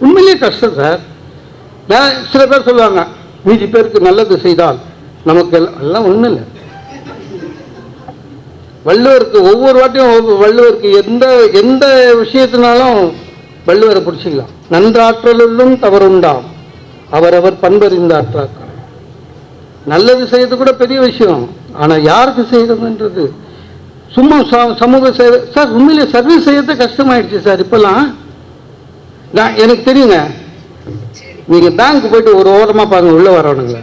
உண்மையிலேயே கஷ்டம் சார். நான் சில பேர் சொல்லுவாங்க மீதி பேருக்கு நல்லது செய்தால் நமக்கு எல்லாம் ஒன்றும் இல்லை. வள்ளுவருக்கு ஒவ்வொரு வாட்டியும் ஒவ்வொரு- வள்ளுவருக்கு எந்த எந்த விஷயத்தினாலும் வள்ளுவரை பிடிச்சிக்கலாம். நன்றாற்றலும் தவறுண்டாம். அவரவர் ஆற்றாக்கள் நல்லது செய்யறது கூட பெரிய விஷயம். ஆனால் யாருக்கு செய்யறதுன்றது சும்மா சமூக சேவை சார் உண்மையிலே சர்வீஸ் செய்யறது கஷ்டமாயிடுச்சு சார். இப்பெல்லாம் நான் எனக்கு தெரியுங்க. நீங்க பேங்க் போயிட்டு ஒரு ஓரமா பாருங்க உள்ள வரவனுங்கள.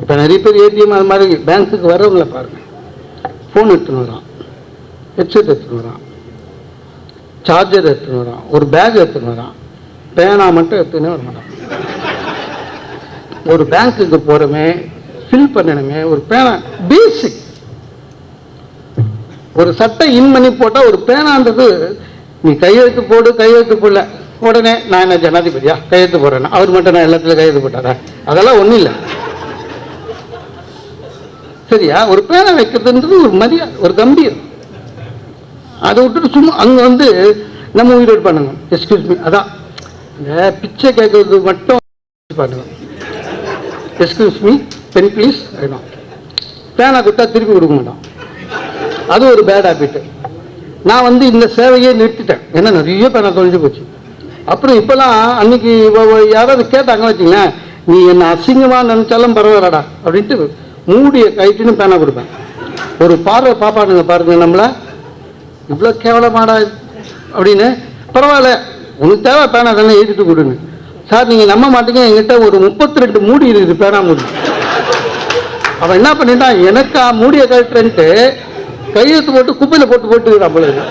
இப்போ நிறைய பேர் ஏடிஎம் அது மாதிரி பேங்க்குக்கு வரவங்கள பாருங்க. ஃபோன் எடுத்துன்னு வரான். ஹெட்செட் எடுத்துன்னு வரான். சார்ஜர் எடுத்துன்னு வரான். ஒரு பேக் எடுத்துன்னு வரான். பேனா மட்டும் எடுத்துன்னு வர மாட்டான். ஒரு பேங்க்குக்கு போறமே ஃபில் பண்ணணுமே ஒரு பேனா பேசிக் ஒரு சட்டை இன் பண்ணி போட்டால் ஒரு பேனான்றது நீ கையெழுத்து போடு கையெழுத்து போடல. உடனே நான் என்ன ஜனாதிபதியா? கையெழுத்து போடுறேன் அவர் மட்டும் நான் எல்லாத்துலயும் கையெழுத்து போட்டாரா? அதெல்லாம் ஒண்ணும் இல்லை. சரியா? ஒரு பேனா வைக்கிறதுன்றது ஒரு மரியாதை ஒரு கம்பீரம். அதை விட்டுட்டு சும்மா அங்க வந்து நம்ம உயிரோடு பண்ணணும் எக்ஸ்கியூஸ் மீ அதான். இந்த பிச்சை கேட்கறது மட்டும் பண்ணணும் எக்ஸ்கியூஸ் மீ பென் ப்ளீஸ் வேணும் பேனா கொடுத்தா திருப்பி கொடுக்க மாட்டோம். அது ஒரு பேட் ஹேபிட்டு நான் வந்து இந்த சேவையே நிறுத்திட்டேன். ஏன்னா நிறைய பேனா தொலைஞ்சு போச்சு. அப்புறம் இப்போலாம் அன்னைக்கு யாராவது கேட்டாங்க வச்சுங்களேன் நீ என்ன அசிங்கமாக நினச்சாலும் பரவாயில்லடா அப்படின்ட்டு மூடிய கைட்டுன்னு பேனா கொடுப்பேன். ஒரு பார்வை பாப்பானுங்க பாருங்க நம்மள. இவ்வளோ கேவலமாடா அப்படின்னு. பரவாயில்ல உனக்கு தேவை பேனா தானே எழுதிட்டு கொடுங்க சார் நீங்கள் நம்ப மாட்டீங்க என்கிட்ட ஒரு முப்பத்தி ரெண்டு மூடி இருக்குது பேனா மூடி. அவன் என்ன பண்ணிட்டான் எனக்கா மூடிய கழட்டுறன்ட்டு கையெழுத்து போட்டு குப்பையில் போட்டு போட்டு நம்மளுக்கு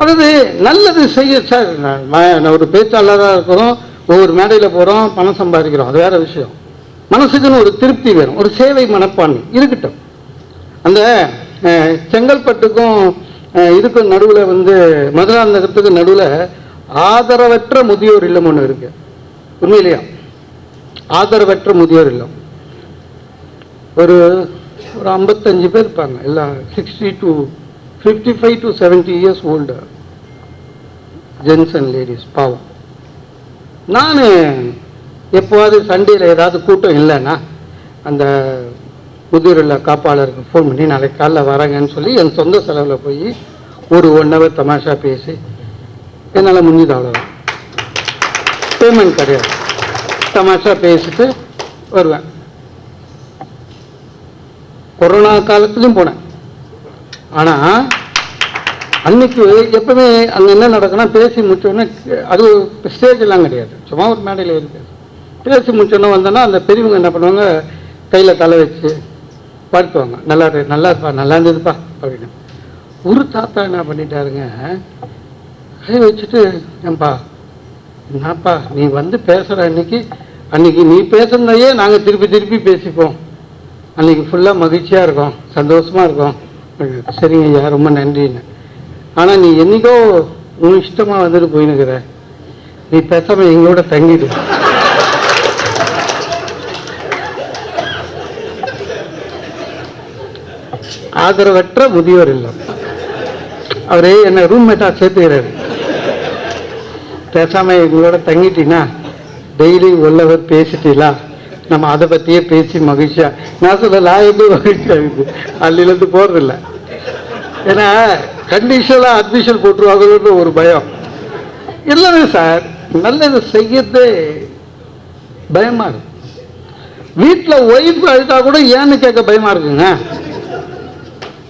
அதாவது நல்லது செய்ய சார் நான் நான் ஒரு பேச்சாளராக இருக்கிறோம் ஒவ்வொரு மேடையில் போகிறோம் பணம் சம்பாதிக்கிறோம். அது வேறு விஷயம். மனசுக்குன்னு ஒரு திருப்தி வேணும் ஒரு சேவை மனப்பான்மை இருக்கட்டும். அந்த செங்கல்பட்டுக்கும் இதுக்கும் நடுவில் வந்து மதுராந்தகத்துக்கும் நடுவில் ஆதரவற்ற முதியோர் இல்லம் ஒன்று இருக்கு. உண்மையிலையா. ஆதரவற்ற முதியோர் இல்லம். ஒரு ஒரு ஐம்பத்தஞ்சு பேர் இருப்பாங்க. எல்லாம் sixty to fifty five to seventy years old gents and ladies பாவம். நான் எப்போவாது சண்டேல ஏதாவது கூட்டம் இல்லைன்னா அந்த முதியோரில் காப்பாளருக்கு ஃபோன் பண்ணி நாளைக்கு காலைல வரேங்கன்னு சொல்லி என் சொந்த செலவில் போய் ஒரு ஒன் ஹவர் தமாஷா பேசி என்னால் முடிஞ்சது அவ்வளோதான் பேமெண்ட் கிடையாது. தமாஷா பேசிட்டு வருவேன். கொரோனா காலத்துலையும் போனேன். ஆனால் அன்னைக்கு எப்பவுமே அங்கே என்ன நடக்குன்னா பேசி முடிச்சோடனே அது ஸ்டேஜ் கிடையாது. சும்மா ஒரு மேடையில் இருக்கு. பேசி முடிச்சோடனே வந்தோன்னா அந்த பெரியவங்க என்ன பண்ணுவாங்க கையில் தலை வச்சு பார்த்துவாங்க நல்லா இருக்கு நல்லா இருப்பா நல்லா இருந்ததுப்பா அப்படின்னு. ஒரு தாத்தா என்ன பண்ணிட்டாருங்க கை வச்சுட்டு ஏன்பா என்னப்பா நீ வந்து பேசுகிற அன்னைக்கு அன்னைக்கு நீ பேசுனதையே நாங்கள் திருப்பி திருப்பி பேசிப்போம். அன்றைக்கி ஃபுல்லாக மகிழ்ச்சியாக இருக்கும். சந்தோஷமாக இருக்கும். சரிங்க ஐயா ரொம்ப நன்றின்னு ஆனால் நீ என்னைக்கோ உன் இஷ்டமாக வந்துட்டு போயினுக்கிற. நீ பேசாமல் எங்களோட தங்கிடு. ஆதரவற்ற முதியோர் இல்லம். அவரே என்னை ரூம்மேட்டாக சேர்த்துக்கிறாரு. பேசாமல் எங்களோட தங்கிட்டீங்கன்னா டெய்லி உள்ளவர் பேசிட்டீங்களா? நம்ம அதை பற்றியே பேசி மகிழ்ச்சியா நான் சொல்லலாம் நான் எப்படி மகிழ்ச்சியா இருக்குது ஏன்னா கண்டிஷனாக அட்மிஷன் போட்டுருவாங்கன்னு ஒரு பயம். இல்லைங்க சார் நல்லது செய்யறதே பயமா இருக்கு. வீட்டில் ஒய்ஃப் அழுத்தா கூட ஏன்னு கேட்க பயமா இருக்குங்க.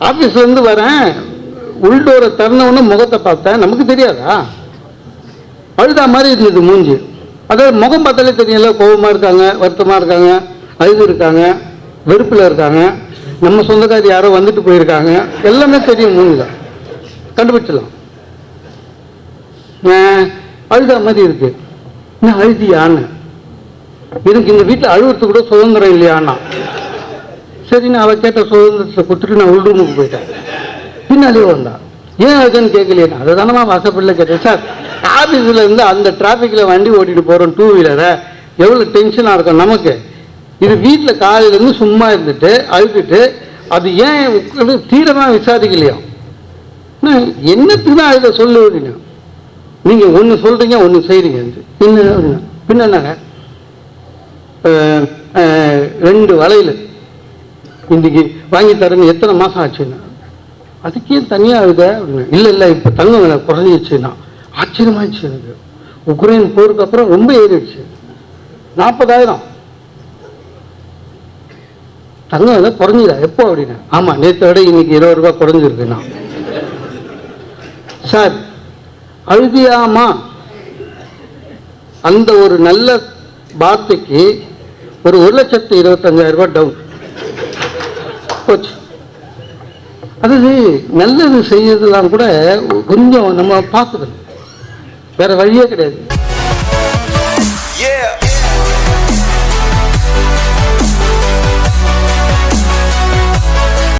ஆஃபீஸ்லேருந்து வரேன் உள்டோரை தருணம்னு முகத்தை பார்த்தேன். நமக்கு தெரியாதா? அழுதா மாதிரி இருந்தது மூஞ்சி. அதாவது முகம் பார்த்தாலே தெரியல கோபமாக இருக்காங்க வருத்தமாக இருக்காங்க அழுது இருக்காங்க வெறுப்பில் இருக்காங்க. நம்ம சொந்தக்காரி யாரோ வந்துட்டு போயிருக்காங்க. எல்லாமே தெரியும் மூஞ்சில. கண்டுபிடிச்சிடலாம். ஆஹ், அழுதா மாதிரி இருக்கு. நான் அழுதியான்னு. எனக்கு இந்த வீட்டில் அழுவுறது கூட சுதந்திரம் இல்லையான்னா. சரி நான் அவள் கேட்ட சுதந்திரத்தை கொடுத்துட்டு நான் உள் ரூமுக்கு போயிட்டேன். பின்னாலே வந்தான் ஏன் அதுன்னு கேட்கலையே? அதை தானம்மா வாசப்படில் கேட்டேன். சார் ஆஃபீஸில் இருந்து அந்த டிராஃபிக்கில் வண்டி ஓட்டிட்டு போகிறோம் டூ வீலரை எவ்வளோ டென்ஷனாக இருக்கும் நமக்கு? இது வீட்டில் காலையிலேருந்து சும்மா இருந்துட்டு அழுதுட்டு அது ஏன் தீரமாக விசாரிக்கலையா? என்னத்துக்கு தான் அழுத சொல்லு அப்படின்னா நீங்கள் ஒன்று சொல்கிறீங்க ஒன்று செய்கிறீங்க பின்ன அப்படின்னா, பின்ன ரெண்டு வளையல். இன்றைக்கி வாங்கி தரேன்னு எத்தனை மாதம் ஆச்சுன்னா? அதுக்கே தனியாக இதை இல்லை இல்லை இப்போ தங்கம் தங்க விலை குறைஞ்சிச்சுன்னா ஆச்சரியமாயிடுச்சு எனக்கு. உக்ரைன் போருக்கு அப்புறம் ரொம்ப ஏறிடுச்சு. நாற்பதாயிரம். தங்க விலை குறைஞ்சுதா? எப்போ அப்படின்னு? ஆமாம் நேற்றை விட இன்னைக்கு இருபது ரூபாய் குறைஞ்சிருக்குண்ணா சார் அழுதியாமா? அந்த ஒரு நல்ல வார்த்தைக்கு ஒரு ஒரு லட்சத்து இருபத்தஞ்சாயிரம் ரூபாய் டவுன் போச்சு. அதாவது நல்லது செய்யறதுலாம் கூட கொஞ்சம் நம்ம பார்த்துக்கணும். வேற வழியே கிடையாது.